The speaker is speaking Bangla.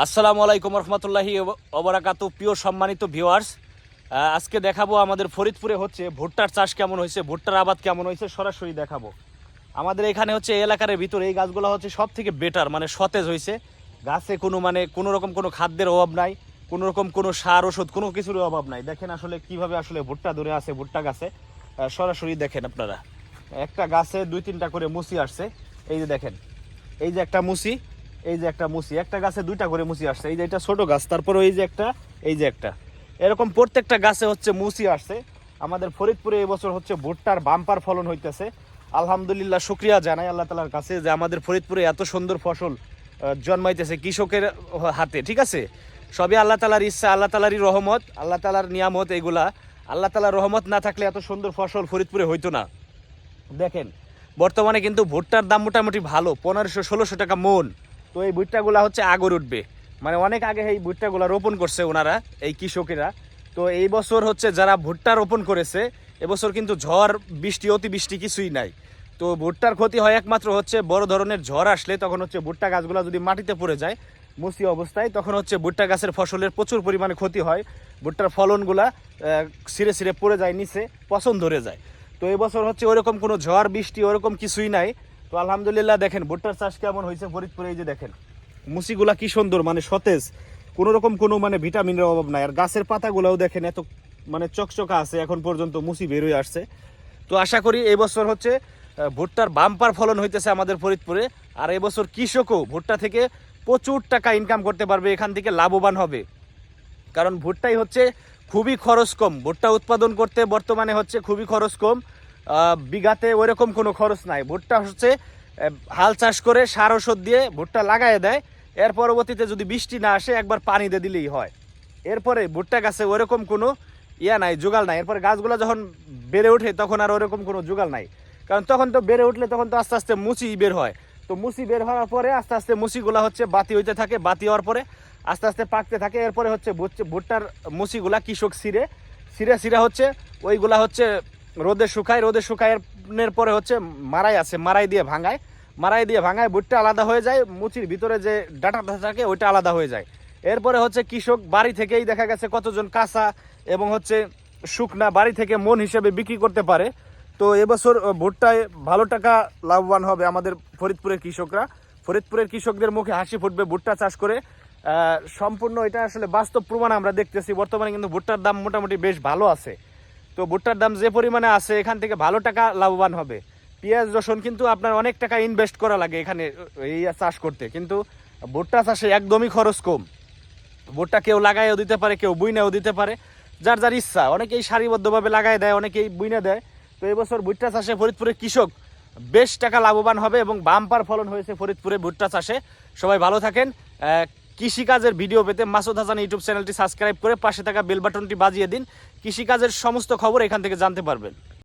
আসসালামু আলাইকুম রহমতুল্লাহি অবরাকাত প্রিয় সম্মানিত ভিউয়ার্স। আজকে দেখাবো আমাদের ফরিদপুরে হচ্ছে ভুট্টার চাষ কেমন হয়েছে, ভুট্টার আবাদ কেমন হয়েছে, সরাসরি দেখাবো। আমাদের এখানে হচ্ছে এলাকার ভিতরে এই গাছগুলো হচ্ছে সব থেকে বেটার মানে সতেজ হয়েছে। গাছে কোনো মানে কোনো রকম কোনো খাদ্যের অভাব নাই, কোনো রকম কোনো সার, ওষুধ, কোনো কিছুর অভাব নাই। দেখেন আসলে কীভাবে আসলে ভুট্টা ধরে আছে, ভুট্টা গাছে। সরাসরি দেখেন আপনারা। একটা গাছে দুই তিনটা করে মুসি আসছে। এই যে দেখেন, এই যে একটা মুসি এই যে একটা মুসি একটা গাছে দুইটা করে মুসি আসছে। এই যে এটা ছোট গাছ, তারপরে এই যে একটা, এই যে একটা। এরকম প্রত্যেকটা গাছে হচ্ছে মুসি আসছে। আমাদের ফরিদপুরে এবছর হচ্ছে ভুট্টার বাম্পার ফলন হইতেছে। আলহামদুলিল্লাহ শুক্রিয়া জানাই আল্লাহ তালার কাছে যে আমাদের ফরিদপুরে এত সুন্দর ফসল জন্মাইতেছে কৃষকের হাতে, ঠিক আছে? সবই আল্লাহ তালার ইচ্ছা, আল্লাহ তালারই রহমত, আল্লাহ তালার নিয়ামত এগুলা। আল্লাহ তালার রহমত না থাকলে এত সুন্দর ফসল ফরিদপুরে হইতো না। দেখেন, বর্তমানে কিন্তু ভুট্টার দাম মোটামুটি ভালো, পনেরোশো, ষোলোশো টাকা মন। তো এই ভুট্টাগুলা হচ্ছে আগর উঠবে। মানে অনেক আগে এই ভুট্টাগুলা রোপণ করছে ওনারা, এই কৃষকেরা। তো এই বছর হচ্ছে যারা ভুট্টা রোপণ করেছে এবছর কিন্তু ঝড়, বৃষ্টি, অতিবৃষ্টি কিছুই নাই। তো ভুট্টার ক্ষতি হয় একমাত্র হচ্ছে বড় ধরনের ঝড় আসলে তখন হচ্ছে ভুট্টা গাছগুলো যদি মাটিতে পড়ে যায় মুসি অবস্থায়, তখন হচ্ছে ভুট্টা গাছের ফসলের প্রচুর পরিমাণে ক্ষতি হয়। ভুট্টার ফলনগুলা ছিঁড়ে ছিঁড়ে পড়ে যায়, নিচে পছন্দ ধরে যায়। তো এবছর হচ্ছে ওরকম কোনো ঝড়, বৃষ্টি ওরকম কিছুই নাই। তো আলহামদুলিল্লাহ দেখেন, ভুট্টার চাষ কেমন হয়েছে ফরিদপুরে, এই যে দেখেন। মুসিগুলা কি সুন্দর মানে সতেজ। কোনো রকম কোনো মানে ভিটামিনের অভাব নাই। আর গাছের পাতাগুলাও দেখেন এত মানে চকচকা আছে, এখন পর্যন্ত মুসি বেরোয় আসছে। তো আশা করি এবছর হচ্ছে ভুট্টার বাম্পার ফলন হইতেছে আমাদের ফরিদপুরে। আর এবছর কৃষকও ভুট্টা থেকে প্রচুর টাকা ইনকাম করতে পারবে, এখান থেকে লাভবান হবে। কারণ ভুট্টাই হচ্ছে খুবই খরচ কম। ভুট্টা উৎপাদন করতে বর্তমানে হচ্ছে খুবই খরচ কম। বিঘাতে ওইরকম কোনো খরচ নাই। ভুট্টা হচ্ছে হাল চাষ করে সার ওষুধ দিয়ে ভুট্টা লাগায় দেয়। এর পরবর্তীতে যদি বৃষ্টি না আসে, একবার পানি দিয়ে দিলেই হয়। এরপরে ভুট্টা গাছে ওইরকম কোনো ইয়া নাই জোগাল নাই। এরপরে গাছগুলো যখন বেড়ে ওঠে, তখন আর ওরকম কোনো জোগাল নাই। কারণ তখন তো বেড়ে উঠলে তখন তো আস্তে আস্তে মুচি বের হয়। তো মুচি বের হওয়ার পরে আস্তে আস্তে মুচিগুলো হচ্ছে বাতি হইতে থাকে, বাতি হওয়ার পরে আস্তে আস্তে পাকতে থাকে। এরপরে হচ্ছে ভুট্টার মুচিগুলা কৃষক ছিঁড়ে ছিঁড়ে ছিঁড়ে হচ্ছে। ওইগুলা হচ্ছে রোদে শুকায়, রোদে শুকায়ের পরে হচ্ছে মারাই আছে মারাই দিয়ে ভাঙায়। মারাই দিয়ে ভাঙায় ভুট্টা আলাদা হয়ে যায়, মুচির ভিতরে যে ডাটাটা থাকে, ওইটা আলাদা হয়ে যায়। এরপরে হচ্ছে কৃষক বাড়ি থেকেই দেখা গেছে কতজন কাঁচা এবং হচ্ছে শুকনা বাড়ি থেকে মন হিসেবে বিক্রি করতে পারে। তো এবছর ভুট্টায় ভালো টাকা লাভবান হবে আমাদের ফরিদপুরের কৃষকরা। ফরিদপুরের কৃষকদের মুখে হাসি ফুটবে ভুট্টা চাষ করে। সম্পূর্ণ এটা আসলে বাস্তব প্রমাণ আমরা দেখতেছি। বর্তমানে কিন্তু ভুট্টার দাম মোটামুটি বেশ ভালো আছে। তো ভুট্টার দাম যে পরিমাণে আছে, এখান থেকে ভালো টাকা লাভবান হবে। পেঁয়াজ, রসুন কিন্তু আপনার অনেক টাকা ইনভেস্ট করা লাগে এখানে, এই চাষ করতে। কিন্তু ভুট্টা চাষে একদমই খরচ কম। ভুট্টা কেউ লাগাইও দিতে পারে, কেউ বুইনাও দিতে পারে। যার যার ইচ্ছা, অনেকেই সারিবদ্ধভাবে লাগাই দেয়, অনেকেই বুইনা দেয়। তো এবছর ভুট্টা চাষে ফরিদপুরের কৃষক বেশ টাকা লাভবান হবে এবং বাম্পার ফলন হয়েছে ফরিদপুরে ভুট্টা চাষে। সবাই ভালো থাকেন। কৃষিকাজের ভিডিও পেতে মাসুদ হাসান ইউটিউব চ্যানেলটি সাবস্ক্রাইব করে পাশে থাকা বেল বাটনটি বাজিয়ে দিন। কৃষিকাজের সমস্ত খবর এখান থেকে জানতে পারবেন।